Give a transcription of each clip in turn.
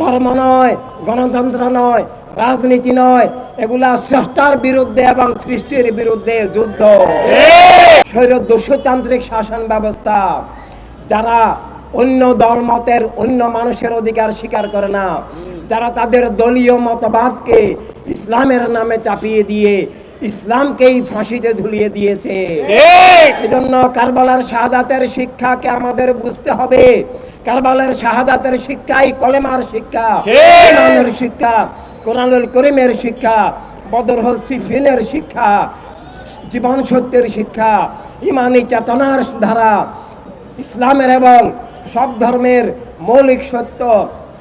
ধর্ম নয়, গণতন্ত্র নয়, রাজনীতি নয়, এগুলা স্রষ্টার বিরুদ্ধে এবং সৃষ্টির বিরুদ্ধে যুদ্ধ। স্বৈর দস্যুতান্ত্রিক শাসন ব্যবস্থা, যারা অন্য দলমতের অন্য মানুষের অধিকার স্বীকার করে না, যারা তাদের দলীয় মতবাদকে ইসলামের নামে চাপিয়ে দিয়ে ইসলামকেই ফাঁসিতে ঝুলিয়ে দিয়েছে। এজন্য কারবালার শাহাদাতের শিক্ষাকে আমাদের বুঝতে হবে। কারবালার শাহাদাতের শিক্ষাই কলেমার শিক্ষা ইমানের শিক্ষা কোরআনুল করিমের শিক্ষা বদর হসিফিনের শিক্ষা জীবন সত্যের শিক্ষা ইমানি চেতনার ধারা ইসলামের এবং সব ধর্মের মৌলিক সত্য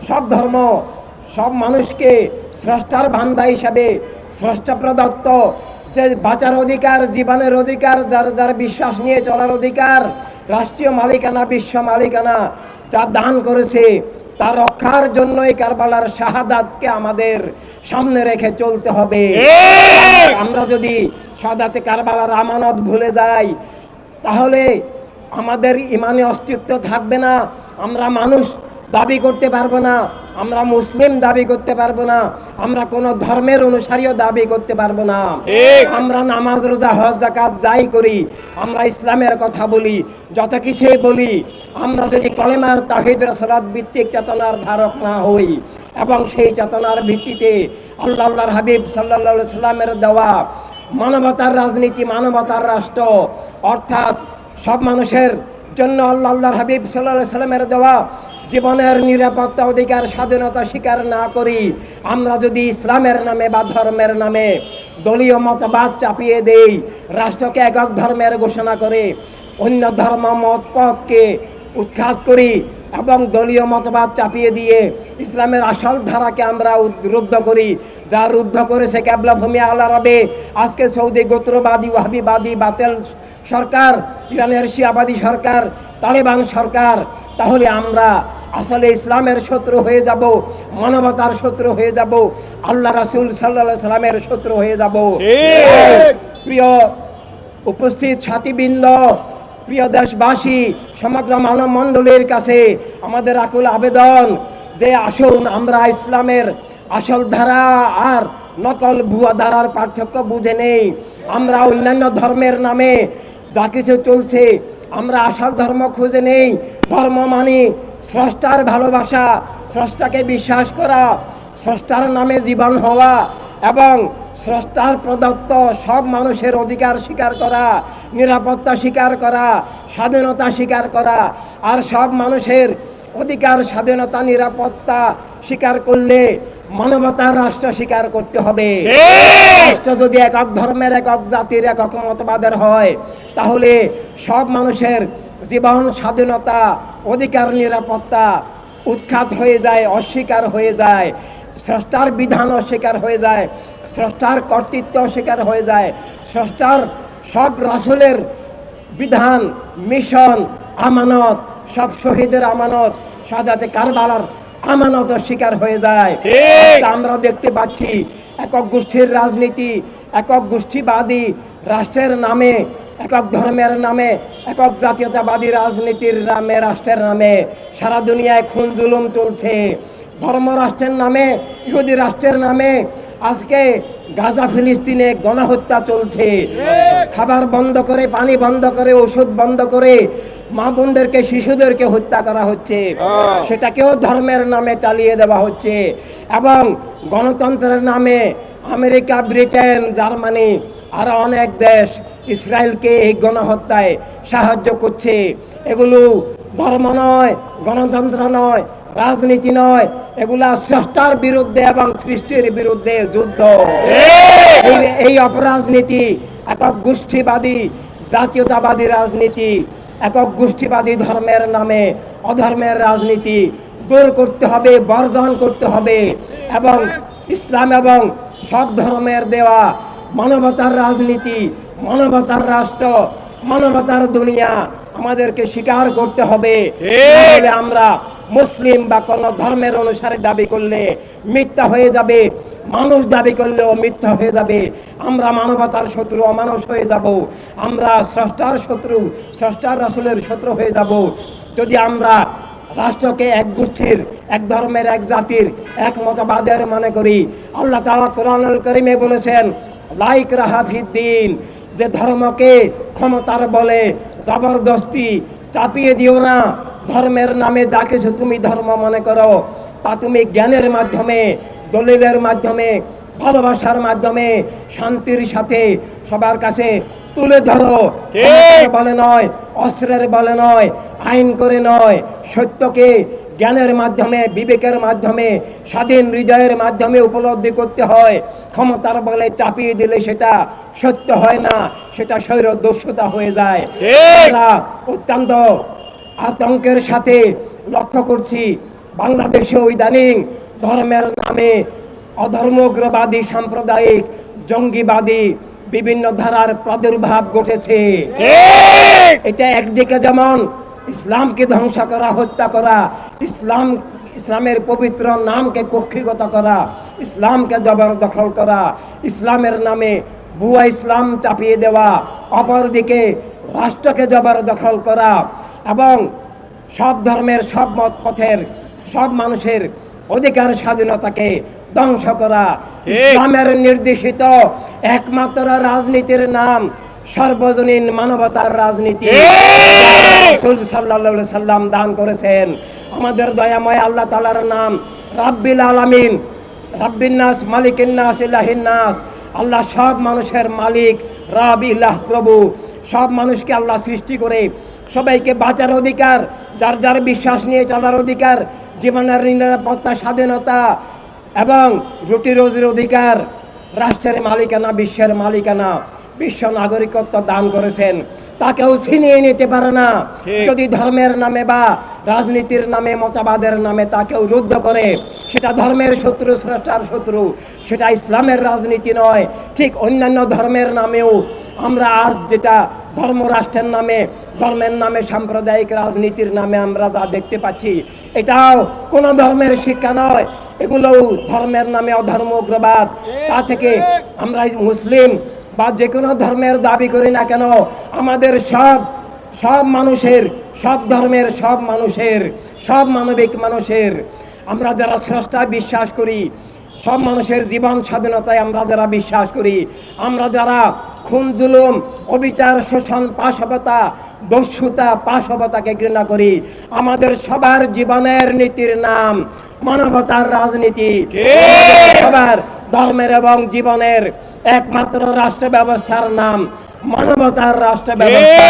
সব ধর্ম সব মানুষকে স্রষ্টার বান্দা হিসাবে স্রষ্টা প্রদত্ত যে বাঁচার অধিকার জীবনের অধিকার যার যার বিশ্বাস নিয়ে চলার অধিকার রাষ্ট্রীয় মালিকানা বিশ্ব মালিকানা যা দান করেছে তা রক্ষার জন্যই কারবালার শাহাদাতকে আমাদের সামনে রেখে চলতে হবে। আমরা যদি সাদাতে কারবালার আমানত ভুলে যাই তাহলে আমাদের ইমানে অস্তিত্ব থাকবে না আমরা মানুষ দাবি করতে পারব না। আমরা মুসলিম দাবি করতে পারব না আমরা কোনো ধর্মের অনুসারীও দাবি করতে পারব না। আমরা নামাজ রোজা হজ জাকাত যাই করি আমরা ইসলামের কথা বলি যত কিছুই বলি আমরা যদি কলেমার তাহিদ রসরাত ভিত্তিক চেতনার ধারক না হই এবং সেই চেতনার ভিত্তিতে আল্লাহ আল্লাহর হাবিব সাল্লা সাল্লামের দেওয়া মানবতার রাজনীতি মানবতার রাষ্ট্র অর্থাৎ সব মানুষের জন্য আল্লাহ আল্লাহর হাবিব সাল্লাহ সাল্লামের দেওয়া জীবনের নিরাপত্তা অধিকার, স্বাধীনতা স্বীকার না করি, আমরা যদি ইসলামের নামে বা ধর্মের নামে দলীয় মতবাদ চাপিয়ে দেই, রাষ্ট্রকে একক ধর্মের ঘোষণা করে, অন্য ধর্ম মত পথকে উৎখাত করি এবং দলীয় মতবাদ চাপিয়ে দিয়ে ইসলামের আসল ধারাকে আমরা রুদ্ধ করি, যা রুদ্ধ করেছে ক্যাবলা ভূমি আল্লাহ রবে আজকে সৌদি গোত্রবাদী, ওয়াহাবিবাদী, বাতেল সরকার, ইরানের শিয়াবাদী সরকার, তালেবান সরকার, তাহলে আমরা আসলে ইসলামের শত্রু হয়ে যাব মানবতার শত্রু হয়ে যাব আল্লাহ রাসুল সাল্লাহ সাল্লামের শত্রু হয়ে যাব। প্রিয় উপস্থিত সাথীবৃন্দ প্রিয় দেশবাসী সমগ্র মানব মণ্ডলীর কাছে আমাদের আকুল আবেদন যে আসুন আমরা ইসলামের আসল ধারা আর নকল ভুয়া ধারার পার্থক্য বুঝে নেই। আমরা অন্যান্য ধর্মের নামে যা কিছু চলছে আমরা আসল ধর্ম খুঁজে নেই। ধর্ম মানি স্রষ্টার ভালোবাসা স্রষ্টাকে বিশ্বাস করা স্রষ্টার নামে জীবন হওয়া এবং স্রষ্টার প্রদত্ত সব মানুষের অধিকার স্বীকার করা নিরাপত্তা স্বীকার করা স্বাধীনতা স্বীকার করা আর সব মানুষের অধিকার স্বাধীনতা নিরাপত্তা স্বীকার করলে মানবতার রাষ্ট্র স্বীকার করতে হবে। রাষ্ট্র যদি একক ধর্মের একক জাতির একক মতবাদের হয় তাহলে সব মানুষের জীবন স্বাধীনতা অধিকার নিরাপত্তা উৎখাত হয়ে যায় অস্বীকার হয়ে যায় স্রষ্টার বিধান অস্বীকার হয়ে যায় স্রষ্টার কর্তৃত্ব অস্বীকার হয়ে যায় স্রষ্টার সব রাসুলের বিধান মিশন আমানত সব শহীদের আমানত সাজাতে কারবালার আমানত স্বীকার হয়ে যায়। আমরা দেখতে পাচ্ছি একক গোষ্ঠীর রাজনীতি একক গোষ্ঠীবাদী রাষ্ট্রের নামে একক ধর্মের নামে একক জাতীয়তাবাদী রাজনীতির নামে রাষ্ট্রের নামে সারা দুনিয়ায় খুন জুলুম চলছে। ধর্ম রাষ্ট্রের নামে ইহুদি রাষ্ট্রের নামে আজকে গাজা ফিলিস্তিনে গণহত্যা চলছে। খাবার বন্ধ করে পানি বন্ধ করে ওষুধ বন্ধ করে মা বোনদেরকে শিশুদেরকে হত্যা করা হচ্ছে। সেটাকেও ধর্মের নামে চালিয়ে দেওয়া হচ্ছে। এবং গণতন্ত্রের নামে আমেরিকা ব্রিটেন জার্মানি আরও অনেক দেশ ইসরায়েলকে এই গণহত্যায় সাহায্য করছে। এগুলো ধর্ম নয়, গণতন্ত্র নয়, রাজনীতি নয়, এগুলা স্রষ্টার বিরুদ্ধে এবং সৃষ্টির বিরুদ্ধে যুদ্ধ। এই- অপরাজনীতি, একক গোষ্ঠীবাদী, জাতীয়তাবাদী রাজনীতি, একক গোষ্ঠীবাদী ধর্মের নামে অধর্মের রাজনীতি দূর করতে হবে, বর্জন করতে হবে এবং ইসলাম এবং সব ধর্মের দেওয়া মানবতার রাজনীতি মানবতার রাষ্ট্র মানবতার দুনিয়া আমাদেরকে স্বীকার করতে হবে। তাহলে আমরা মুসলিম বা কোন ধর্মের অনুসারে দাবি করলে মিথ্যা হয়ে যাবে মানুষ দাবি করলেও মিথ্যা হয়ে যাবে। আমরা মানবতার শত্রু অমানুষ হয়ে যাব। আমরা স্রষ্টার শত্রু স্রষ্টার রাসুলের শত্রু হয়ে যাব। যদি আমরা রাষ্ট্রকে এক গোষ্ঠীর এক ধর্মের এক জাতির এক মতবাদের মনে করি আল্লাহ তালা কোরআনুল করিমে বলেছেন লাইক রাহাফিদ্দিন যে ধর্মকে ক্ষমতার বলে জবরদস্তি চাপিয়ে দিও না। ধর্মের নামে যা কিছু তুমি ধর্ম মনে করো তা তুমি জ্ঞানের মাধ্যমে দলিলের মাধ্যমে ভালোবাসার মাধ্যমে শান্তির সাথে সবার কাছে তুলে ধরো। বলে নয় অস্ত্রের বলে নয় আইন করে নয় সত্যকে জ্ঞানের মাধ্যমে বিবেকের মাধ্যমে স্বাধীন হৃদয়ের মাধ্যমে উপলব্ধি করতে হয়। ক্ষমতার বলে চাপিয়ে দিলে সেটা সত্য হয় না সেটা শৈর দস্যুতা হয়ে যায়। আমরা অত্যন্ত আতঙ্কের সাথে লক্ষ্য করছি বাংলাদেশে ইদানিং ধর্মের নামে অধর্মগ্রবাদী সাম্প্রদায়িক জঙ্গিবাদী বিভিন্ন ধারার প্রাদুর্ভাব ঘটেছে। এটা একদিকে যেমন ইসলামকে ধ্বংস করা হত্যা করা ইসলাম ইসলামের পবিত্র নামকে কক্ষিগত করা ইসলামকে জবরদখল করা ইসলামের নামে ভুয়া ইসলাম চাপিয়ে দেওয়া অপরদিকে রাষ্ট্রকে জবরদখল করা এবং সব ধর্মের সব মত পথের সব মানুষের অধিকার স্বাধীনতাকে ধ্বংস করা। ইসলামের নির্দেশিত একমাত্র রাজনীতির নাম সর্বজনীন মানবতার রাজনীতি। রাসূল সাল্লাল্লাহু সাল্লাম দান করেছেন। আমাদের দয়াময় আল্লাহ তালার নাম রাব্বিল আলামিন। রাব্বিন নাস, মালিকিন নাস, ইলাহিন নাস। আল্লাহ সব মানুষের মালিক, রাব, ইলাহ, প্রভু। সব মানুষকে আল্লাহ সৃষ্টি করে, সবাইকে বাঁচার অধিকার, যার যার বিশ্বাস নিয়ে চলার অধিকার, জীবনের নিরাপত্তা, স্বাধীনতা এবং রুটি রোজির অধিকার, রাষ্ট্রের মালিকানা, বিশ্বের মালিকানা, বিশ্ব নাগরিকত্ব দান করেছেন। তাকেও ছিনিয়ে নিতে পারে না। যদি ধর্মের নামে বা রাজনীতির নামে মতবাদের নামে তাকেও রুদ্ধ করে সেটা ধর্মের শত্রু স্রষ্টার শত্রু সেটা ইসলামের রাজনীতি নয় ঠিক অন্যান্য ধর্মের নামেও আমরা আজ যেটা ধর্ম রাষ্ট্রের নামে ধর্মের নামে সাম্প্রদায়িক রাজনীতির নামে আমরা যা দেখতে পাচ্ছি এটাও কোনো ধর্মের শিক্ষা নয়। এগুলোও ধর্মের নামে অধর্ম উগ্রবাদ তা থেকে আমরা মুসলিম বা যে কোনো ধর্মের দাবি করি না কেন আমাদের সব সব মানুষের সব ধর্মের সব মানুষের সব মানবিক মানুষের আমরা যারা স্রষ্টায় বিশ্বাস করি সব মানুষের জীবন স্বাধীনতায় আমরা যারা বিশ্বাস করি আমরা যারা খুন জুলুম অবিচার শোষণ পাশবতা দস্যুতা পাশবতাকে ঘৃণা করি আমাদের সবার জীবনের নীতির নাম মানবতার রাজনীতি। সবার ধর্মের এবং জীবনের একমাত্র রাষ্ট্র ব্যবস্থার নাম মানবতার রাষ্ট্র ব্যবস্থা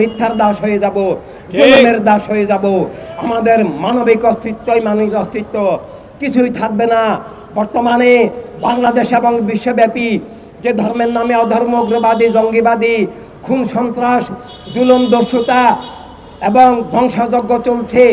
মিথ্যার দাস হয়ে যাব জুলুমের দাস হয়ে যাব। আমাদের মানবিক অস্তিত্বই মানুষ অস্তিত্ব। কিছুই থাকবে না। বর্তমানে বাংলাদেশ এবং বিশ্বব্যাপী যে ধর্মের নামে অধর্ম উগ্রবাদী জঙ্গিবাদী খুন সন্ত্রাস জুলুম দস্যুতা এবং ধ্বংসযজ্ঞ চলছে।